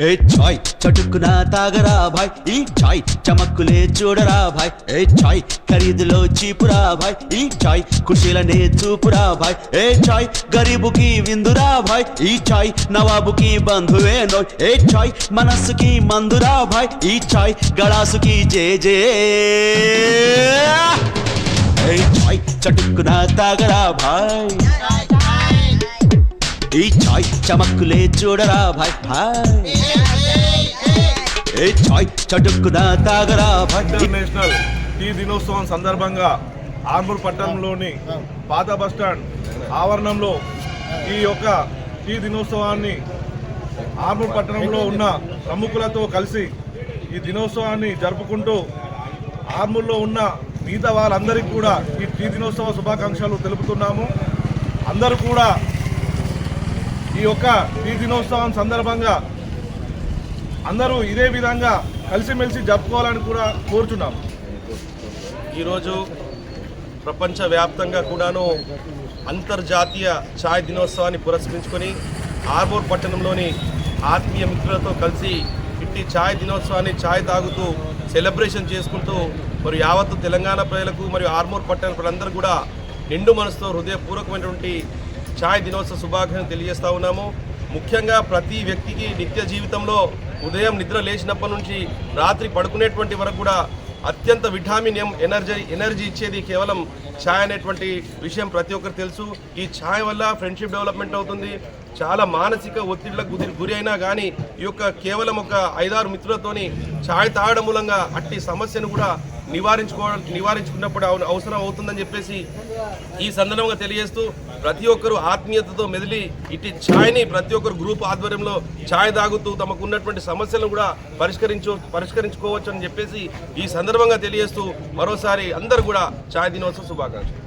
ఏ చాయ్? చటుక్కున తాగరా భాయ్. ఈ చాయ్ చమక్కులే చూడరా భాయ్. ఏ చాయ్? ఖరీదులో చీపురా భాయ్. ఈ చాయ్ ఖుషీలనే చూపురా భాయ్. ఏ చాయ్? గరీబుకి విందురా భాయ్. ఈ చాయ్ నవాబుకి బంధువే నోయ్. ఏ చాయ్? మనస్సుకి మందురా భాయ్. ఈ చాయ్ గళాసుకి జే జే. ఏ చాయ్ చటుక్కున తాగరా భాయ్. ఈ చాయ్ చమక్కులే చూడరా భాయ్ భాయ్. ఏ చాయ్ చటుక్కున తాగరా భాయ్. ఇంటర్నేషనల్ టీ దినోత్సవం సందర్భంగా ఆర్మూర్ పట్టణంలోని పాత బస్టాండ్ ఆవరణంలో ఈ యొక్క టీ దినోత్సవాన్ని ఆర్మూర్ పట్టణంలో ఉన్న ప్రముఖులతో కలిసి ఈ దినోత్సవాన్ని జరుపుకుంటూ ఆర్మూర్లో ఉన్న మిగతా వాళ్ళందరికీ కూడా ఈ టీ దినోత్సవ శుభాకాంక్షలు తెలుపుతున్నాము. అందరూ కూడా ఈ యొక్క ఈ దినోత్సవం సందర్భంగా అందరూ ఇదే విధంగా కలిసిమెలిసి జరుపుకోవాలని కూడా కోరుచున్నాం. ఈరోజు ప్రపంచవ్యాప్తంగా కూడాను అంతర్జాతీయ ఛాయ్ దినోత్సవాన్ని పురస్కరించుకొని ఆర్బోర్ పట్టణంలోని ఆత్మీయ మిత్రులతో కలిసి ఇట్టి ఛాయ్ దినోత్సవాన్ని ఛాయ్ తాగుతూ సెలబ్రేషన్ చేసుకుంటూ మరి యావత్తు తెలంగాణ ప్రజలకు మరియు ఆర్మూర్ పట్టణ ప్రజలందరూ కూడా నిండు మనసుతో హృదయపూర్వకమైనటువంటి ఛాయ్ దినోత్సవ శుభాకాంక్షలు తెలియజేస్తా ఉన్నాము. ముఖ్యంగా ప్రతి వ్యక్తికి నిత్య జీవితంలో ఉదయం నిద్ర లేచినప్పటి నుంచి రాత్రి పడుకునేటువంటి వరకు కూడా అత్యంత విటామిన్ ఎం ఎనర్జీ ఎనర్జీ ఇచ్చేది కేవలం ఛాయ్ అనేటువంటి విషయం ప్రతి ఒక్కరు తెలుసు. ఈ ఛాయ్ వల్ల ఫ్రెండ్షిప్ డెవలప్మెంట్ అవుతుంది. చాలా మానసిక ఒత్తిడిలకు గురి గురి అయినా కానీ ఈ యొక్క కేవలం ఒక ఐదారు మిత్రులతోని ఛాయ్ తాగడం మూలంగా అట్టి సమస్యను కూడా నివారించుకో నివారించుకున్నప్పుడు అవసరం అవుతుందని చెప్పేసి ఈ సందర్భంగా తెలియజేస్తూ ప్రతి ఒక్కరు ఆత్మీయతతో మెదిలి ఇటు ఛాయ్ని ప్రతి ఒక్కరు గ్రూప్ ఆధ్వర్యంలో ఛాయ్ తాగుతూ తమకు ఉన్నటువంటి సమస్యలను కూడా పరిష్కరించు పరిష్కరించుకోవచ్చు అని చెప్పేసి ఈ సందర్భంగా తెలియజేస్తూ మరోసారి అందరూ కూడా ఛాయ్ దినోత్సవ శుభాకాంక్షలు.